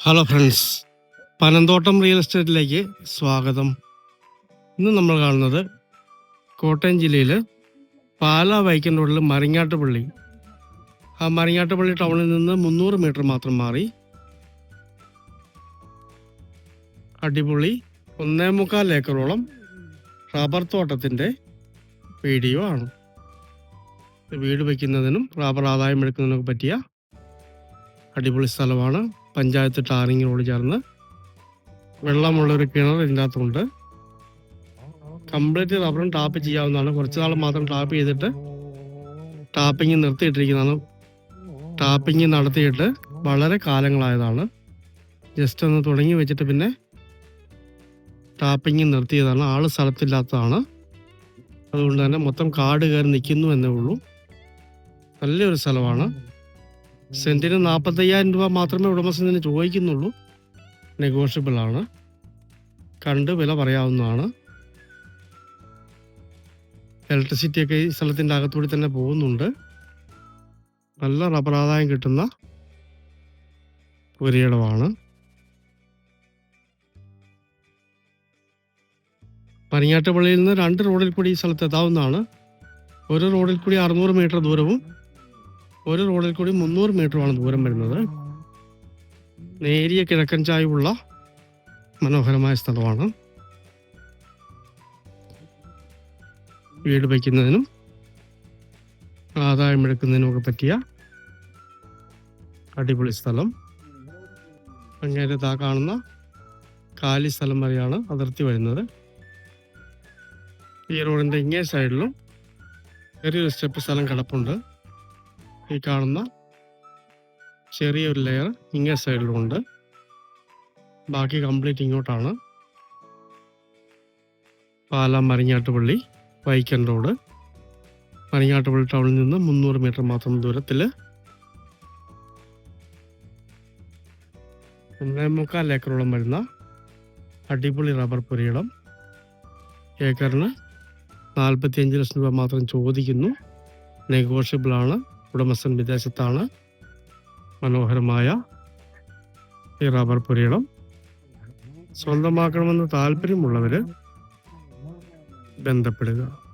Hello friends Panamthottam real എസ്റ്റേറ്റിലേക്ക് സ്വാഗതം. ഇന്ന് നമ്മൾ കാണുന്നത് കോട്ടയം ജില്ലയിൽ പാല വൈക്കൻ റോഡിൽ മറിങ്ങാട്ടുപള്ളി ആ മറിങ്ങാട്ടുപള്ളി ടൗണിൽ നിന്ന് മുന്നൂറ് മീറ്റർ മാത്രം മാറി. അടിപൊളി ഒന്നേ മുക്കാൽ ഏക്കറോളം റബ്ബർ തോട്ടത്തിന്റെ വീഡിയോ ആണ്. വീട് വയ്ക്കുന്നതിനും റബ്ബർ ആദായം എടുക്കുന്നതിനൊക്കെ പറ്റിയ അടിപൊളി സ്ഥലമാണ്. പഞ്ചായത്ത് ടാറിങ്ങിനോട് ചേർന്ന് വെള്ളമുള്ള ഒരു കിണർ ഇതിന്റെ കംപ്ലീറ്റ് റബ്ബറും ടാപ്പ് ചെയ്യാവുന്നതാണ്. കുറച്ച് നാൾ മാത്രം ടാപ്പ് ചെയ്തിട്ട് ടാപ്പിംഗ് നിർത്തിയിട്ടിരിക്കുന്നതാണ്. ടാപ്പിംഗ് നടത്തിയിട്ട് വളരെ കാലങ്ങളായതാണ്. ജസ്റ്റ് ഒന്ന് തുടങ്ങി വെച്ചിട്ട് പിന്നെ ടാപ്പിംഗ് നിർത്തിയതാണ്. ആൾ സ്ഥലത്തില്ലാത്തതാണ്. അതുകൊണ്ട് തന്നെ മൊത്തം കാട് കയറി നിൽക്കുന്നു എന്നേ ഉള്ളൂ. നല്ലൊരു സ്ഥലമാണ്. സെന്റിന് നാൽപ്പത്തയ്യായിരം രൂപ മാത്രമേ ഉടമസ്ഥന് ചോദിക്കുന്നുള്ളൂ. നെഗോഷ്യബിൾ ആണ്. കണ്ട് വില പറയാവുന്നതാണ്. ഇലക്ട്രിസിറ്റി ഒക്കെ ഈ സ്ഥലത്തിന്റെ അകത്തൂടി തന്നെ പോകുന്നുണ്ട്. നല്ല റബ്ബർ ആദായം കിട്ടുന്ന ഒരിടമാണ് പനിയാട്ടുപള്ളിയിൽ നിന്ന് രണ്ട് റോഡിൽ കൂടി ഈ സ്ഥലത്ത് എത്താവുന്നതാണ്. ഒരു റോഡിൽ കൂടി അറുന്നൂറ് മീറ്റർ ദൂരവും ഒരു റോഡിൽ കൂടി മുന്നൂറ് മീറ്ററുമാണ് ദൂരം വരുന്നത്. നേരിയ കിഴക്കൻ ചായവുള്ള മനോഹരമായ സ്ഥലമാണ്. വീട് വയ്ക്കുന്നതിനും ആദായം എടുക്കുന്നതിനും ഒക്കെ പറ്റിയ അടിപൊളി സ്ഥലം. അങ്ങനെ താ കാണുന്ന കാലി സ്ഥലം വരെയാണ് അതിർത്തി വരുന്നത്. ഈ റോഡിന്റെ ഇങ്ങേ സൈഡിലും ചെറിയൊരു സ്റ്റെപ്പ് സ്ഥലം കിടപ്പുണ്ട്. ഈ കാണുന്ന ചെറിയൊരു ലെയർ ഇങ്ങേ സൈഡിലുണ്ട് ബാക്കി കംപ്ലീറ്റ് ഇങ്ങോട്ടാണ്. പാലാ മരിങ്ങാട്ടുപള്ളി വൈക്കൻ റോഡ് മരിങ്ങാട്ടുപള്ളി ടൗണിൽ നിന്ന് മുന്നൂറ് മീറ്റർ മാത്രം ദൂരത്തിൽ ഒന്നേ മുക്കാൽ ഏക്കറോളം വരുന്ന അടിപൊളി റബ്ബർ പുരയിടം. ഏക്കറിന് നാൽപ്പത്തിയഞ്ച് ലക്ഷം രൂപ മാത്രം ചോദിക്കുന്നു. നെഗോഷ്യബിൾ ആണ്. ഉടമസ്ഥൻ വിദേശത്താണ്. മനോഹരമായ ഈ റബ്ബർ പുരയിടം. സ്വന്തമാക്കണമെന്ന് താല്പര്യമുള്ളവർ ബന്ധപ്പെടുക.